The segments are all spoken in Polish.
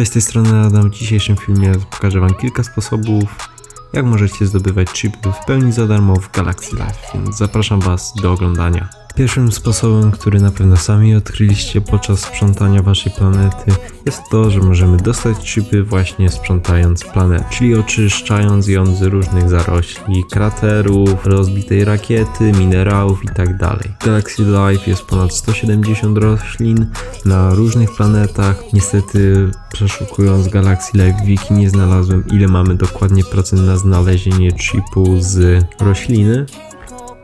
Cześć, z tej strony Adam. W dzisiejszym filmie pokażę Wam kilka sposobów, jak możecie zdobywać chipy w pełni za darmo w Galaxy Life, więc zapraszam Was do oglądania. Pierwszym sposobem, który na pewno sami odkryliście podczas sprzątania Waszej planety, jest to, że możemy dostać chipy właśnie sprzątając planetę, czyli oczyszczając ją z różnych zarośli, kraterów, rozbitej rakiety, minerałów itd. W Galaxy Life jest ponad 170 roślin na różnych planetach. Niestety przeszukując Galaxy Life Wiki nie znalazłem ile mamy dokładnie procent na znalezienie chipu z rośliny,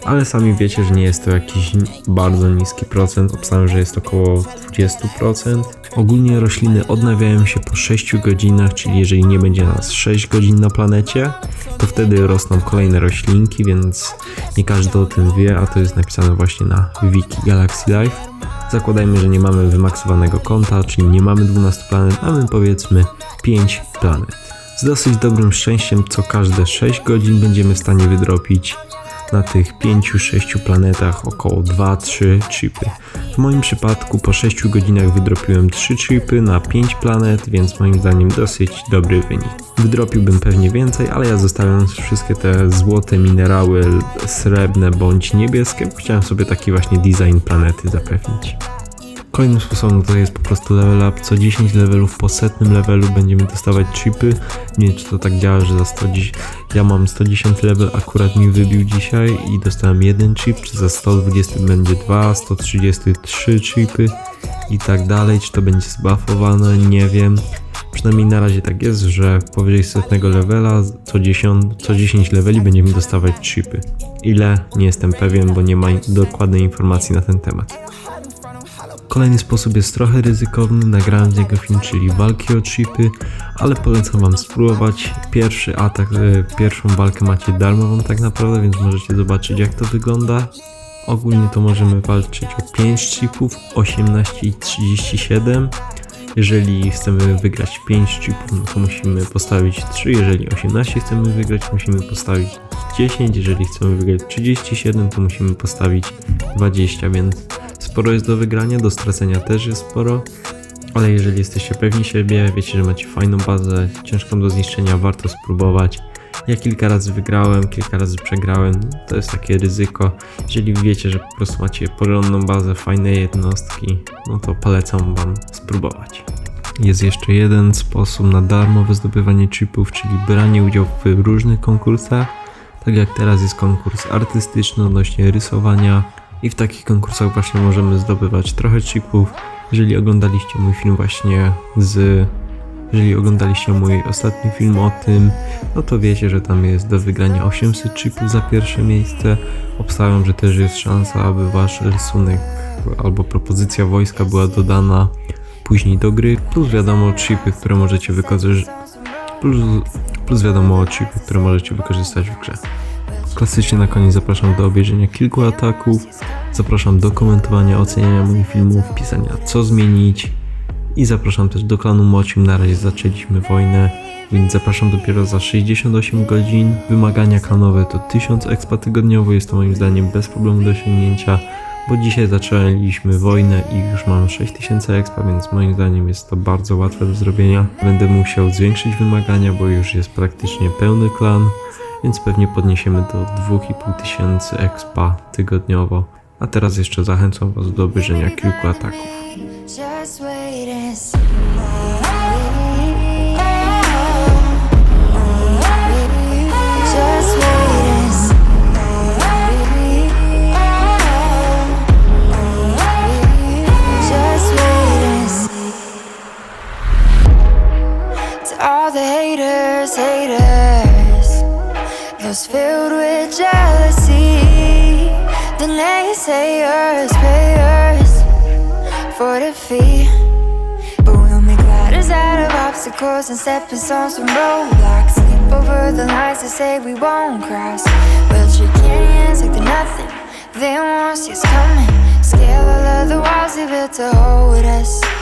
ale sami wiecie, że nie jest to jakiś bardzo niski procent. Obstawiam, że jest około 20%. Ogólnie rośliny odnawiają się po 6 godzinach, czyli jeżeli nie będzie nas 6 godzin na planecie, to wtedy rosną kolejne roślinki, więc nie każdy o tym wie, a to jest napisane właśnie na wiki Galaxy Life. Zakładajmy, że nie mamy wymaksowanego konta, czyli nie mamy 12 planet, mamy powiedzmy 5 planet. Z dosyć dobrym szczęściem co każde 6 godzin będziemy w stanie wydropić na tych 5-6 planetach około 2-3 chipy. W moim przypadku po 6 godzinach wydropiłem 3 chipy na 5 planet, więc moim zdaniem dosyć dobry wynik. Wydropiłbym pewnie więcej, ale ja zostawiam wszystkie te złote minerały, srebrne bądź niebieskie. Chciałem sobie taki właśnie design planety zapewnić. Kolejnym sposobem to jest po prostu level up. Co 10 levelów po setnym levelu będziemy dostawać chipy. Nie wiem czy to tak działa, że za 110... Ja mam 110 level, akurat mi wybił dzisiaj i dostałem jeden chip, czy za 120 będzie 2, 133 chipy i tak dalej. Czy to będzie zbuffowane, nie wiem. Przynajmniej na razie tak jest, że powyżej setnego levela co 10, co 10 leveli będziemy dostawać chipy. Ile? Nie jestem pewien, bo nie ma dokładnej informacji na ten temat. Kolejny sposób jest trochę ryzykowny, nagrałem z niego film, czyli walki o chipy, ale polecam wam spróbować. Pierwszy atak, e, pierwszą walkę macie darmową tak naprawdę, więc możecie zobaczyć jak to wygląda. Ogólnie to możemy walczyć o 5 chipów, 18 i 37. Jeżeli chcemy wygrać 5 chipów, no to musimy postawić 3. Jeżeli 18 chcemy wygrać, musimy postawić 10. Jeżeli chcemy wygrać 37, to musimy postawić 20, więc sporo jest do wygrania, do stracenia też jest sporo. Ale jeżeli jesteście pewni siebie, wiecie, że macie fajną bazę, ciężką do zniszczenia, warto spróbować. Ja kilka razy wygrałem, kilka razy przegrałem, to jest takie ryzyko. Jeżeli wiecie, że po prostu macie porządną bazę, fajne jednostki, no to polecam Wam spróbować. Jest jeszcze jeden sposób na darmowe zdobywanie chipów, czyli branie udziału w różnych konkursach. Tak jak teraz jest konkurs artystyczny odnośnie rysowania i w takich konkursach właśnie możemy zdobywać trochę chipów. Jeżeli oglądaliście mój film właśnie z jeżeli oglądaliście mój ostatni film o tym, no to wiecie, że tam jest do wygrania 800 chipów za pierwsze miejsce. Obstawiam, że też jest szansa, aby wasz rysunek albo propozycja wojska była dodana później do gry. Plus wiadomo chipy, które możecie wykorzystać. Plus, plus wiadomo chipy, które możecie wykorzystać w grze. Klasycznie na koniec zapraszam do obejrzenia kilku ataków. Zapraszam do komentowania, oceniania moich filmów, pisania co zmienić. I zapraszam też do klanu Mocium. Na razie zaczęliśmy wojnę, więc zapraszam dopiero za 68 godzin. Wymagania klanowe to 1000 expa tygodniowo. Jest to moim zdaniem bez problemu do osiągnięcia, bo dzisiaj zaczęliśmy wojnę i już mam 6000 expa, więc moim zdaniem jest to bardzo łatwe do zrobienia. Będę musiał zwiększyć wymagania, bo już jest praktycznie pełny klan, więc pewnie podniesiemy do 2500 expa tygodniowo. A teraz jeszcze zachęcam Was do obejrzenia kilku ataków. The naysayers, payers for fee. But we'll make ladders out of obstacles and stepping stones from roadblocks. Skip over the lines that say we won't cross. We'll shake hands like they're nothing. They won't see us coming. Scale all of the walls they built to hold us.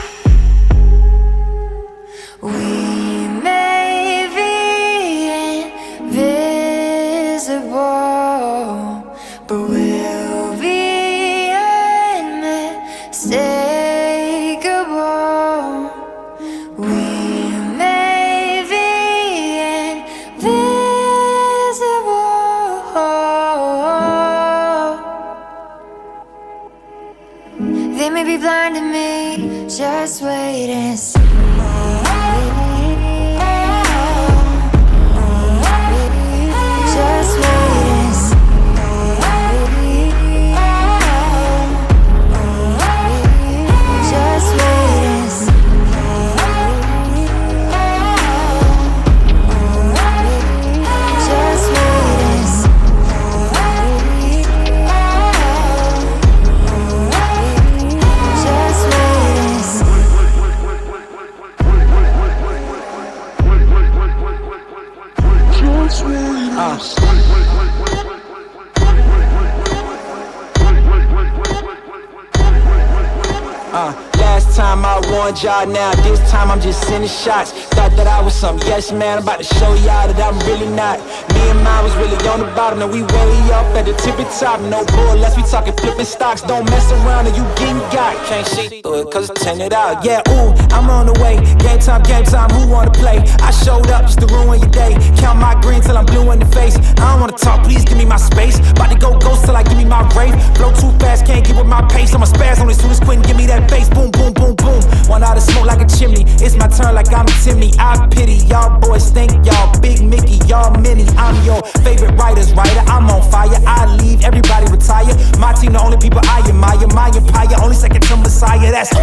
Uh, time I warned y'all, now this time I'm just sending shots. Thought that I was some yes man, about to show y'all that I'm really not. Me and mine was really on the bottom, and we way up at the tippy top. No bull, unless we talking flipping stocks. Don't mess around or you getting got. Can't see through it, cause it's tinted out. Yeah, ooh, I'm on the way. Game time, game time, who wanna play? I showed up just to ruin your day. Count my green till I'm blue in the face. I don't wanna talk, please give me my space. About to go ghost till I give me my rave. Blow too fast, can't get with my pace. I'ma spaz on as soon as Quentin give me that face. Boom, boom, boom, boom. boom. One out of smoke like a chimney. It's my turn like I'm Timmy. I pity y'all boys, think y'all big Mickey, y'all mini. I'm your favorite writer's writer. I'm on fire. I leave, everybody retire. My team, the only people I admire. My empire, only second to Messiah. That's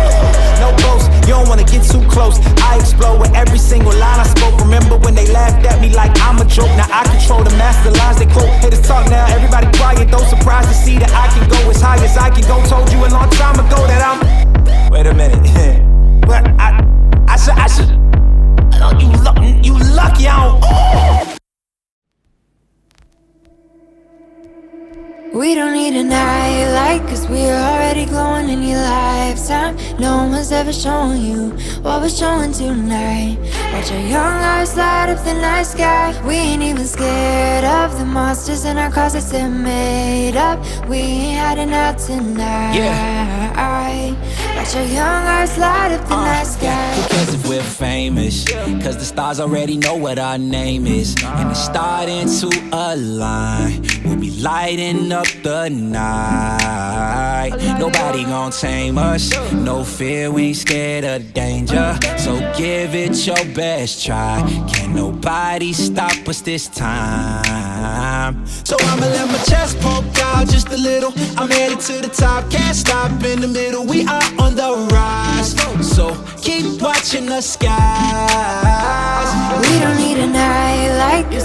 no boast. You don't wanna get too close. I explode with every single line I spoke. Remember when they laughed at me like I'm a joke? Now I control the master lines they quote. Haters talk now, everybody already glowing in your lifetime. No one's ever shown you what we're showing tonight. Watch our young eyes light up the night sky. We ain't even scared of the monsters in our closets they're made up. We ain't hiding out tonight. Yeah. Watch our young eyes light up the night sky. Famous? Cause the stars already know what our name is. And it's starting to align. We'll be lighting up the night. Nobody gon' tame us. No fear, we ain't scared of danger. So give it your best try. Can't nobody stop us this time. So I'ma let my chest poke out just a little. I'm headed to the top, can't stop in the middle. We are on the rise. So keep watching the skies. We don't need a night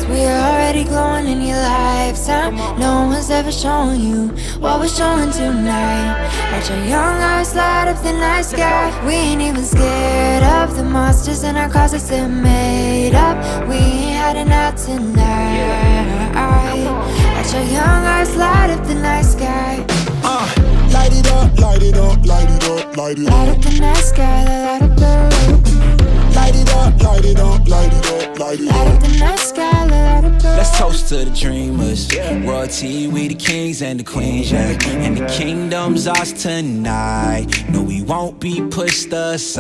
we're already glowing in your lifetime. No one's ever shown you what we're showing tonight. Watch your young eyes light up the night sky. We ain't even scared of the monsters in our closets they're made up. We ain't hiding out tonight. Watch our young eyes light up the night sky. Uh, Light it up, light it up, light it up, light it up. Light up. the night sky, light up, light it up, light it up, light it light up. up the night sky, light up Let's toast to the dreamers. Royalty, we the kings and the queens, yeah. And the kingdom's ours tonight. No, we won't be pushed aside.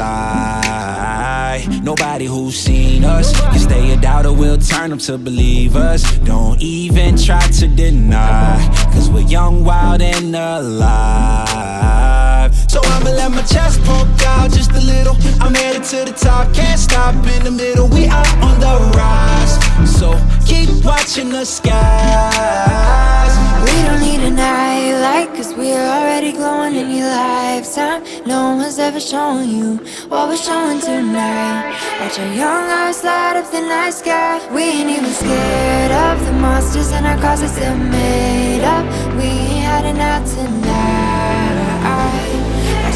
Nobody who's seen us can stay a doubter, we'll turn them to believers. Don't even try to deny, cause we're young, wild, and alive. So I'ma let my chest poke out just a little. I'm headed to the top, can't stop in the middle. We are on the rise. So keep watching the skies. We don't need a night light, cause we're already glowing in your lifetime. No one's ever shown you what we're showing tonight. Watch our young eyes light up the night sky. We ain't even scared of the monsters in our closets they're made up. We ain't hiding out tonight.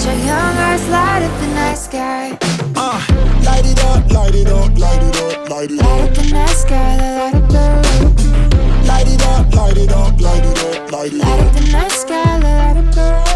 Watch our young eyes light up the night sky. Uh, Light it up, light it up, light it up, light it Light up. up the night sky, light up the Light it up, light it up, light it up, light it light up. up the night sky, light up